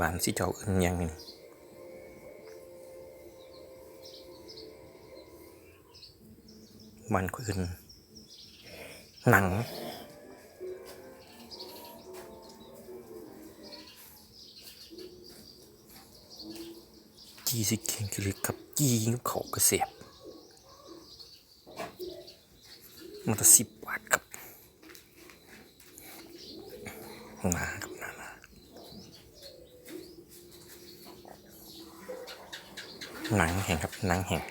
บานสิเจ้าเอิ้นหยังนี่มันก็คือหนังจีสิเก่งคือกับจีกับเขากระเสียบมันละสิบบาทครับหนาครับ หนังแห่งครับหนังแห่ง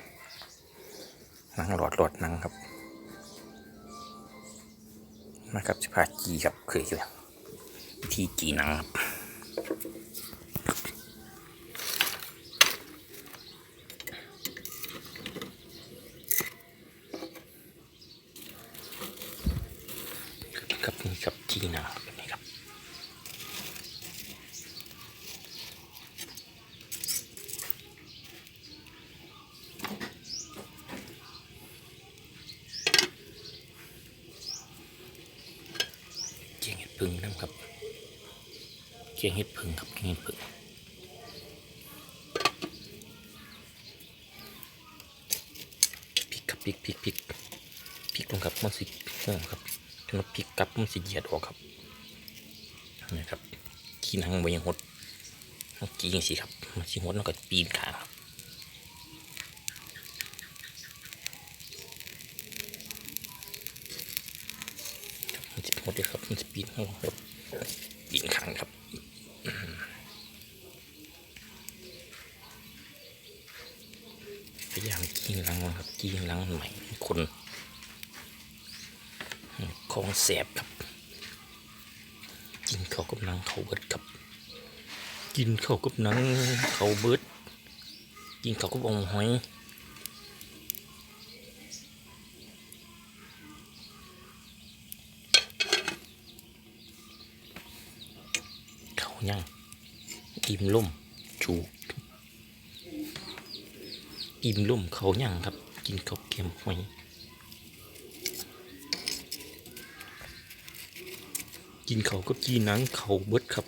หนังหลอดหลอดหนังครับมาครับจะพาจีครับเคยอยู่วิธีจีหนังครับครับนี่ครับจีนาแบบนี้ครับเกียงเห็ด พึ่งนะครับเกียงเห็ดพึ่งครับเกียงเห็ดพึ่งพริกครับพริกพริกพริกพริกลงครับมันสิโอ้ครับถ้ามันพริกกลับมันสิเหยียดออกครับนี่ครับขี้หนังใบยังหดเอากี้ยังสิครับมันสิหดแล้วก็ปีนขาครับ มันสิหดเลยครับมันสิปีนเอาครับปีนขางครับพยายามกิ้งหลังครับกิ้งหลังใหม่คนของแสบครับ กินเขากับนังเขาเบิดครับ กินเขากับนังเขาเบิด กินเขากับองหอย เขา ย่างอิ่มล่มจูกอิ่มลุ่มเขาย่างครับ กินข้าวเกรียมหอยกินเขาก็กีหนังเขาเบิดครับ